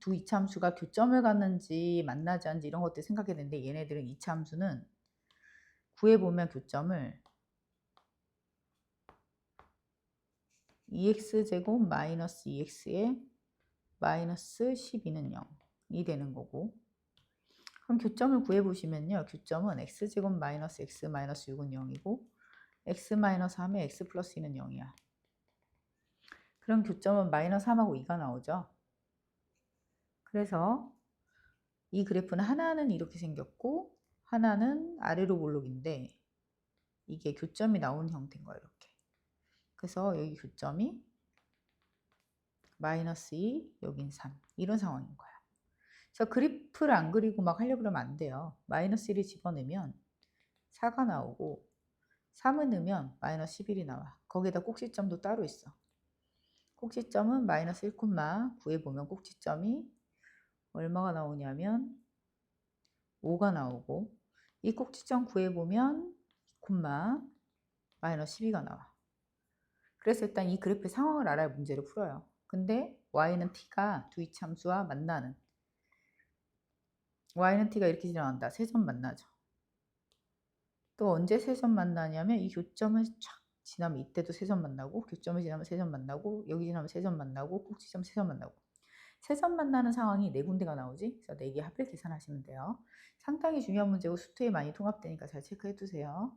두 이차함수가 교점을 갖는지 만나지 않는지 이런 것들 생각해야 되는데 얘네들은 이차함수는 구해보면 교점을 2x제곱 마이너스 2x에 마이너스 12는 0이 되는 거고 그럼 교점을 구해보시면요. 교점은 x제곱 마이너스 x 마이너스 6은 0이고 x 마이너스 3에 x 플러스 2는 0이야. 그럼 교점은 마이너스 3하고 2가 나오죠. 그래서 이 그래프는 하나는 이렇게 생겼고 하나는 아래로 볼록인데 이게 교점이 나오는 형태인 거예요. 이렇게. 그래서 여기 교점이 마이너스 2, 여긴 3 이런 상황인 거야. 자 그래프를 안 그리고 막 하려고 그러면 안 돼요. 마이너스 1을 집어넣으면 4가 나오고 3을 넣으면 마이너스 11이 나와. 거기에다 꼭지점도 따로 있어. 꼭지점은 마이너스 1, 구해보면 꼭지점이 얼마가 나오냐면 5가 나오고 이 꼭지점 구해보면 콤마 마이너스 12가 나와. 그래서 일단 이 그래프의 상황을 알아야 문제를 풀어요. 근데 y는 t가 두 이참수와 만나는 y는 t가 이렇게 지나간다. 세 점 만나죠. 또 언제 세 점 만나냐면 이 교점을 촥 지나면 이때도 세 점 만나고 교점을 지나면 세 점 만나고 여기 지나면 세 점 만나고 꼭지점 세 점 만나고 세점 만나는 상황이 네 군데가 나오지. 그래서 네개 합을 계산하시면 돼요. 상당히 중요한 문제고 수투에 많이 통합되니까 잘 체크해 두세요.